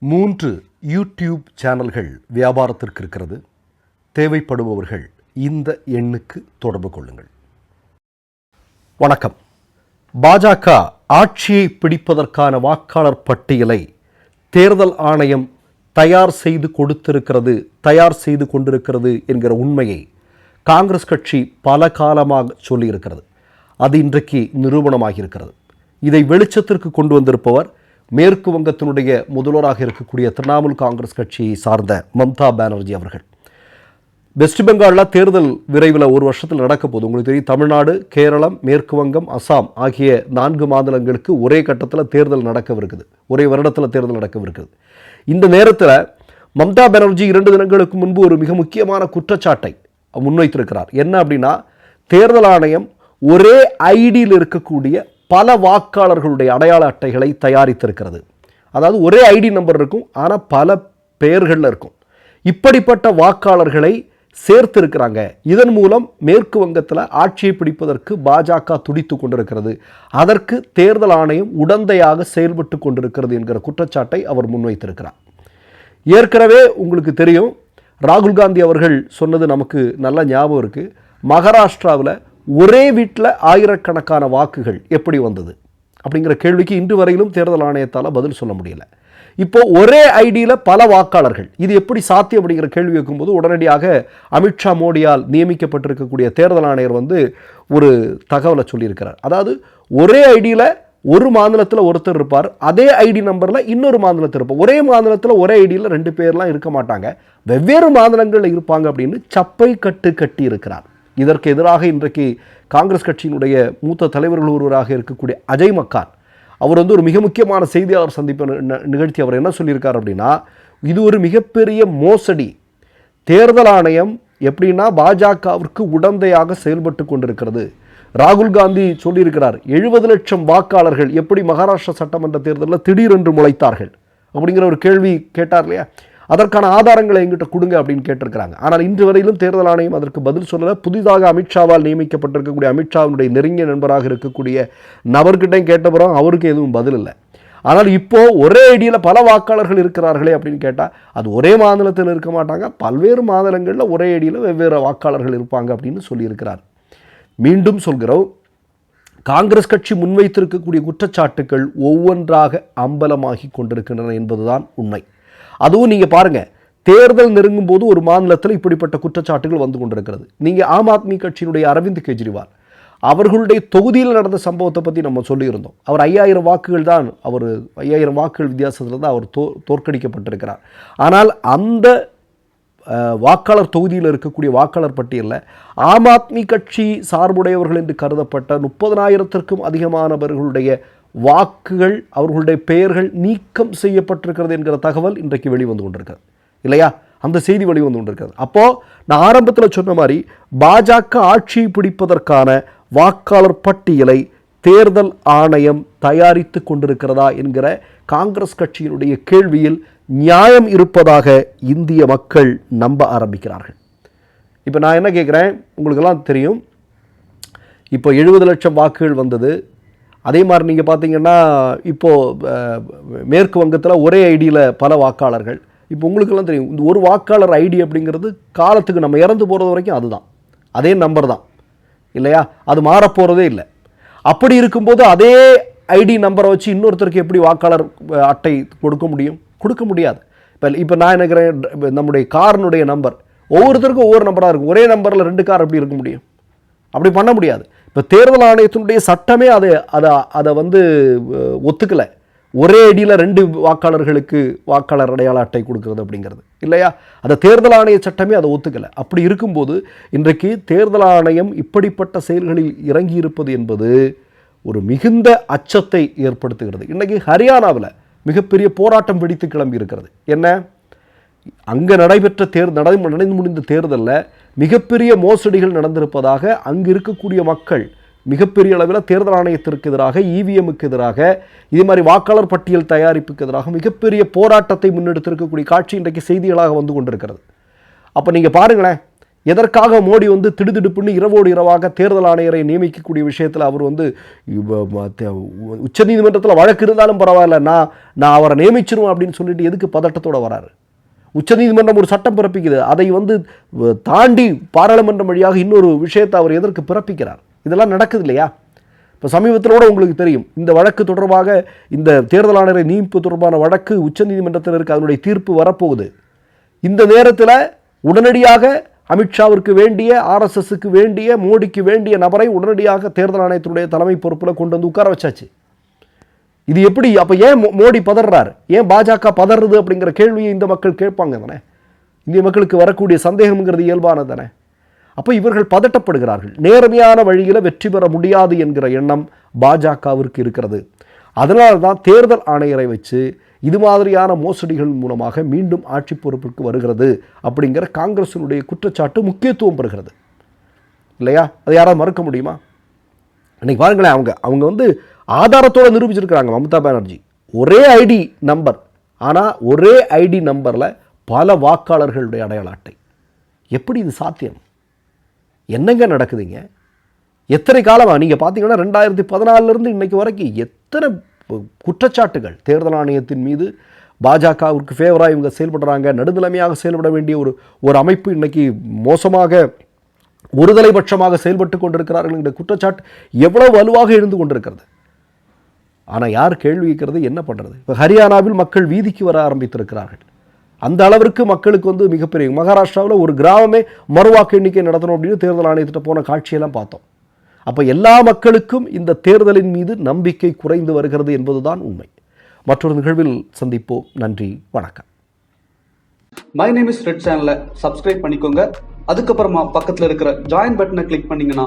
மூன்று யூடியூப் சேனல்கள் வியாபாரத்திற்கு இருக்கிறது. தேவைப்படுபவர்கள் இந்த எண்ணுக்கு தொடர்பு கொள்ளுங்கள். வணக்கம். பாஜக ஆட்சியை பிடிப்பதற்கான வாக்காளர் பட்டியலை தேர்தல் ஆணையம் தயார் செய்து கொடுத்திருக்கிறது தயார் செய்து கொண்டிருக்கிறது என்கிற உண்மையை காங்கிரஸ் கட்சி பல காலமாக சொல்லியிருக்கிறது. அது இன்றைக்கு நிரூபணமாகியிருக்கிறது. இதை வெளிச்சத்திற்கு கொண்டு வந்திருப்பவர் மேற்கு வங்கத்தினுடைய முதல்வராக இருக்கக்கூடிய திரிணாமுல் காங்கிரஸ் கட்சியை சார்ந்த மம்தா பானர்ஜி அவர்கள். வெஸ்ட் பெங்காலில் தேர்தல் விரைவில் ஒரு வருஷத்தில் நடக்க போகுது. உங்களுக்கு தெரியும் தமிழ்நாடு கேரளம் மேற்கு வங்கம் அசாம் ஆகிய நான்கு மாநிலங்களுக்கு ஒரே கட்டத்தில் தேர்தல் நடக்கவிருக்குது. ஒரே வருடத்தில் தேர்தல் நடக்கவிருக்குது. இந்த நேரத்தில் மம்தா பானர்ஜி இரண்டு தினங்களுக்கு முன்பு ஒரு மிக முக்கியமான குற்றச்சாட்டை முன்வைத்திருக்கிறார். என்ன அப்படின்னா தேர்தல் ஆணையம் ஒரே ஐடியில் இருக்கக்கூடிய பல வாக்காளர்களுடைய அடையாள அட்டைகளை தயாரித்திருக்கிறது. அதாவது ஒரே ஐடி நம்பர் இருக்கும் ஆனால் பல பெயர்களில் இருக்கும். இப்படிப்பட்ட வாக்காளர்களை சேர்த்திருக்கிறாங்க. இதன் மூலம் மேற்கு வங்கத்தில் ஆட்சியை பிடிப்பதற்கு பாஜக துடித்து கொண்டிருக்கிறது. அதற்கு தேர்தல் ஆணையம் உடந்தையாக செயல்பட்டு கொண்டிருக்கிறது என்கிற குற்றச்சாட்டை அவர் முன்வைத்திருக்கிறார். ஏற்கனவே உங்களுக்கு தெரியும் ராகுல் காந்தி அவர்கள் சொன்னது நமக்கு நல்ல ஞாபகம் இருக்குது மகாராஷ்டிராவில் ஒரே வீட்டில் ஆயிரக்கணக்கான வாக்குகள் எப்படி வந்தது? அப்படிங்கிற கேள்விக்கு இன்று வரையிலும் தேர்தல் ஆணையத்தால் பதில் சொல்ல முடியல. இப்போ ஒரே ஐடியில் பல வாக்காளர்கள் இது எப்படி சாத்தியம் அப்படிங்கிற கேள்வி வைக்கும்போது உடனடியாக அமித்ஷா மோடியால் நியமிக்கப்பட்டிருக்கக்கூடிய தேர்தல் ஆணையர் வந்து ஒரு தகவலை சொல்லியிருக்கிறார். அதாவது ஒரே ஐடியில் ஒரு மாநிலத்தில் ஒருத்தர் இருப்பார் அதே ஐடி நம்பரில் இன்னொரு மாநிலத்தில் இருப்பார். ஒரே மாநிலத்தில் ஒரே ஐடியில் ரெண்டு பேர்லாம் இருக்க மாட்டாங்க. வெவ்வேறு மாநிலங்களில் இருப்பாங்க அப்படின்னு சப்பை கட்டு கட்டி இருக்கிறார் இதற்கு எதிராக இன்றைக்கு காங்கிரஸ் கட்சியினுடைய மூத்த தலைவர்கள் ஒருவராக இருக்கக்கூடிய அஜய் மக்கான் அவர் வந்து ஒரு மிக முக்கியமான செய்தியாளர் சந்திப்பு ந- நிகழ்த்தி அவர் என்ன சொல்லியிருக்கார் அப்படின்னா இது ஒரு மிகப்பெரிய மோசடி. தேர்தல் ஆணையம் எப்படின்னா பாஜகவிற்கு உடந்தையாக செயல்பட்டு கொண்டிருக்கிறது. ராகுல் காந்தி சொல்லியிருக்கிறார் எழுபது லட்சம் வாக்காளர்கள் எப்படி மகாராஷ்டிரா சட்டமன்ற தேர்தலில் திடீரென்று முளைத்தார்கள்? அப்படிங்கிற ஒரு கேள்வி கேட்டார் இல்லையா? அதற்கான ஆதாரங்களை எங்கிட்ட கொடுங்க அப்படின்னு கேட்டிருக்கிறாங்க. ஆனால் இன்று வரையிலும் தேர்தல் ஆணையம் அதற்கு பதில் சொல்லலை. புதிதாக அமித்ஷாவால் நியமிக்கப்பட்டிருக்கக்கூடிய அமித்ஷாவினுடைய நெருங்கிய நண்பராக இருக்கக்கூடிய நபர்கிட்டையும் கேட்டபுறம் அவருக்கு எதுவும் பதில் இல்லை. ஆனால் இப்போது ஒரே ஐடியில் பல வாக்காளர்கள் இருக்கிறார்களே அப்படின்னு கேட்டால் அது ஒரே மாநிலத்தில் இருக்க மாட்டாங்க. பல்வேறு மாநிலங்களில் ஒரே ஐடியில் வெவ்வேறு வாக்காளர்கள் இருப்பாங்க அப்படின்னு சொல்லியிருக்கிறார். மீண்டும் சொல்கிறோம். காங்கிரஸ் கட்சி முன்வைத்திருக்கக்கூடிய குற்றச்சாட்டுகள் ஒவ்வொன்றாக அம்பலமாகி கொண்டிருக்கின்றன என்பதுதான் உண்மை. அதுவும் நீங்கள் பாருங்க தேர்தல் நெருங்கும் போது ஒரு மாநிலத்தில் இப்படிப்பட்ட குற்றச்சாட்டுகள் வந்து கொண்டிருக்கிறது. நீங்கள் ஆம் ஆத்மி கட்சியினுடைய அரவிந்த் கெஜ்ரிவால் அவர்களுடைய தொகுதியில் நடந்த சம்பவத்தை பற்றி நம்ம சொல்லியிருந்தோம். அவர் ஐயாயிரம் வாக்குகள் தான் அவர் ஐயாயிரம் வாக்குகள் வித்தியாசத்தில் தான் அவர் தோ தோற்கடிக்கப்பட்டிருக்கிறார். ஆனால் அந்த வாக்காளர் தொகுதியில் இருக்கக்கூடிய வாக்காளர் பட்டியலில் ஆம் ஆத்மி கட்சி சார்புடையவர்கள் என்று கருதப்பட்ட முப்பதனாயிரத்திற்கும் அதிகமானவர்களுடைய வாக்குகள் அவர்களுடைய பெயர்கள் நீக்கம் செய்யப்பட்டிருக்கிறது என்கிற தகவல் இன்றைக்கு வெளிவந்து கொண்டிருக்கிறது. இல்லையா? அந்த செய்தி வெளிவந்து கொண்டிருக்கிறது. அப்போது நான் ஆரம்பத்தில் சொன்ன மாதிரி பாஜக ஆட்சியை பிடிப்பதற்கான வாக்காளர் பட்டியலை தேர்தல் ஆணையம் தயாரித்து கொண்டிருக்கிறதா என்கிற காங்கிரஸ் கட்சியினுடைய கேள்வியில் நியாயம் இருப்பதாக இந்திய மக்கள் நம்ப ஆரம்பிக்கிறார்கள். இப்போ நான் என்ன கேட்குறேன் உங்களுக்கெல்லாம் தெரியும். இப்போ எழுபது லட்சம் வாக்குகள் வந்தது. அதே மாதிரி நீங்கள் பார்த்தீங்கன்னா இப்போது மேற்கு வங்கத்தில் ஒரே ஐடியில் பல வாக்காளர்கள். இப்போ உங்களுக்கெல்லாம் தெரியும் இந்த ஒரு வாக்காளர் ஐடி அப்படிங்கிறது காலத்துக்கு நம்ம இறந்து போகிறது வரைக்கும் அதுதான். அதே நம்பர் தான். இல்லையா? அது மாறப்போகிறதே இல்லை. அப்படி இருக்கும்போது அதே ஐடி நம்பரை வச்சு இன்னொருத்தருக்கு எப்படி வாக்காளர் அட்டை கொடுக்க முடியும்? கொடுக்க முடியாது. இப்போ இப்போ நான் நினைக்கிறேன் நம்முடைய காரனுடைய நம்பர் ஒவ்வொருத்தருக்கும் ஒவ்வொரு நம்பராக இருக்கும். ஒரே நம்பரில் ரெண்டு கார் எப்படி இருக்க முடியும்? அப்படி பண்ண முடியாது. இப்போ தேர்தல் ஆணையத்தினுடைய சட்டமே அதை அதை அதை வந்து ஒத்துக்கலை. ஒரே அடியில் ரெண்டு வாக்காளர்களுக்கு வாக்காளர் அடையாள அட்டை கொடுக்கறது அப்படிங்கிறது. இல்லையா? அந்த தேர்தல் ஆணைய சட்டமே அதை ஒத்துக்கலை. அப்படி இருக்கும்போது இன்றைக்கு தேர்தல் ஆணையம் இப்படிப்பட்ட செயல்களில் இறங்கி இருப்பது என்பது ஒரு மிகுந்த அச்சத்தை ஏற்படுத்துகிறது. இன்றைக்கி ஹரியானாவில் மிகப்பெரிய போராட்டம் வெடித்து கிளம்பி இருக்கிறது என்ன? அங்கே நடைபெற்ற தேர் நடை நடந்து முடிந்த தேர்தலில் மிகப்பெரிய மோசடிகள் நடந்திருப்பதாக அங்கு இருக்கக்கூடிய மக்கள் மிகப்பெரிய அளவில் தேர்தல் ஆணையத்திற்கு எதிராக இவிஎம்முக்கு எதிராக இதே மாதிரி வாக்காளர் பட்டியல் தயாரிப்புக்கு எதிராக மிகப்பெரிய போராட்டத்தை முன்னெடுத்திருக்கக்கூடிய காட்சி இன்றைக்கு செய்திகளாக வந்து கொண்டிருக்கிறது. அப்போ நீங்கள் பாருங்களேன் எதற்காக மோடி வந்து திடுதிடுப்புன்னு இரவோடு இரவாக தேர்தல் ஆணையரை நியமிக்கக்கூடிய விஷயத்தில் அவர் வந்து உச்சநீதிமன்றத்தில் வழக்கு இருந்தாலும் பரவாயில்ல நான் நான் அவரை நியமிச்சிருவேன் அப்படின்னு சொல்லிட்டு எதுக்கு பதட்டத்தோட வராரு? உச்சநீதிமன்றம் ஒரு சட்டம் பிறப்பிக்குது அதை வந்து வ- தாண்டி பாராளுமன்றம் வழியாக இன்னொரு விஷயத்தை அவர் எதற்கு பிறப்பிக்கிறார்? இதெல்லாம் நடக்குது இல்லையா? இப்போ சமீபத்தில் கூட உங்களுக்கு தெரியும். இந்த வழக்கு தொடர்பாக இந்த தேர்தல் ஆணையரை நியமிப்பு தொடர்பான வழக்கு உச்சநீதிமன்றத்தில் இருக்க. அதனுடைய தீர்ப்பு வரப்போகுது. இந்த நேரத்தில் உடனடியாக அமித்ஷாவிற்கு வேண்டிய ஆர்எஸ்எஸ்க்கு வேண்டிய மோடிக்கு வேண்டிய நபரை உடனடியாக தேர்தல் ஆணையத்தினுடைய தலைமை பொறுப்பில் கொண்டு வந்து உட்கார வச்சாச்சு. இது எப்படி அப்போ ஏன் மோ- மோடி பதறாரு? ஏன் பாஜக பதறது அப்படிங்கிற கேள்வியை இந்த மக்கள் கேட்பாங்க தானே? இந்திய மக்களுக்கு வரக்கூடிய சந்தேகம்ங்கிறது இயல்பானது தானே? அப்போ இவர்கள் பதட்டப்படுகிறார்கள். நேர்மையான வழியில் வெற்றி பெற முடியாது என்கிற எண்ணம் பாஜகவிற்கு இருக்கிறது. அதனால தான் தேர்தல் ஆணையரை வச்சு இது மாதிரியான மோசடிகள் மூலமாக மீண்டும் ஆட்சி பொறுப்பிற்கு வருகிறது அப்படிங்கிற காங்கிரசினுடைய குற்றச்சாட்டு முக்கியத்துவம் பெறுகிறது. இல்லையா? அதை யாராவது மறுக்க முடியுமா? இன்றைக்கி பாருங்களேன் அவங்க அவங்க வந்து ஆதாரத்தோடு நிரூபிச்சிருக்கிறாங்க மம்தா பானர்ஜி. ஒரே ஐடி நம்பர். ஆனால் ஒரே ஐடி நம்பரில் பல வாக்காளர்களுடைய அடையாள அட்டை. எப்படி இது சாத்தியம்? என்னங்க நடக்குதுங்க? எத்தனை காலமாக நீங்கள் பார்த்தீங்கன்னா ரெண்டாயிரத்தி பதினாலிருந்து இன்றைக்கு வரைக்கும் எத்தனை குற்றச்சாட்டுகள்? தேர்தல் ஆணையத்தின் மீது பாஜகவுக்கு ஃபேவராக இவங்க செயல்படுறாங்க நடுநிலைமையாக செயல்பட வேண்டிய ஒரு ஒரு அமைப்பு இன்னைக்கு மோசமாக ஒருதலை பட்சமாக செயல்பட்டு கொண்டிருக்கிறார்கள். என்ற குற்றச்சாட்டு எவ்வளவு வலுவாக இருந்து கொண்டிருக்கிறது? ஆனால் யார் கேள்வி கேட்கறது என்ன பண்ணுறது இப்போ ஹரியானாவில் மக்கள் வீதிக்கு வர ஆரம்பித்திருக்கிறார்கள். அந்த அளவிற்கு மக்களுக்கு வந்து மிகப்பெரிய மகாராஷ்டிராவில் ஒரு கிராமமே மறுவாக்கு எண்ணிக்கை நடத்தணும் அப்படின்னு தேர்தல் ஆணையத்திட்ட போன காட்சியெல்லாம் பார்த்தோம். அப்போ எல்லா மக்களுக்கும் இந்த தேர்தலின் மீது நம்பிக்கை குறைந்து வருகிறது என்பதுதான் உண்மை. மற்றொரு நிகழ்வில் சந்திப்போம். நன்றி வணக்கம். மை நேம் இஸ் ரெட் சேனலை சப்ஸ்கிரைப் பண்ணிக்கோங்க. அதுக்கப்புறமா பக்கத்தில் இருக்கிற ஜாயின் பட்டனை கிளிக் பண்ணிங்கன்னா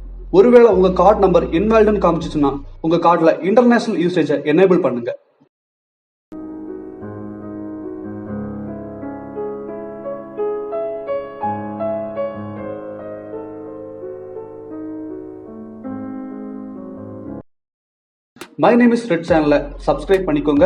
ஒருவேளை உங்க கார்டு நம்பர் இன்வால்டுன்னு காமிச்சிச்சுன்னா உங்க கார்டுல இன்டர்நேஷனல் யூசேஜை எனேபிள் பண்ணுங்க. மை நேம் இஸ் ரெட் சேனலை சப்ஸ்கிரைப் பண்ணிக்கோங்க.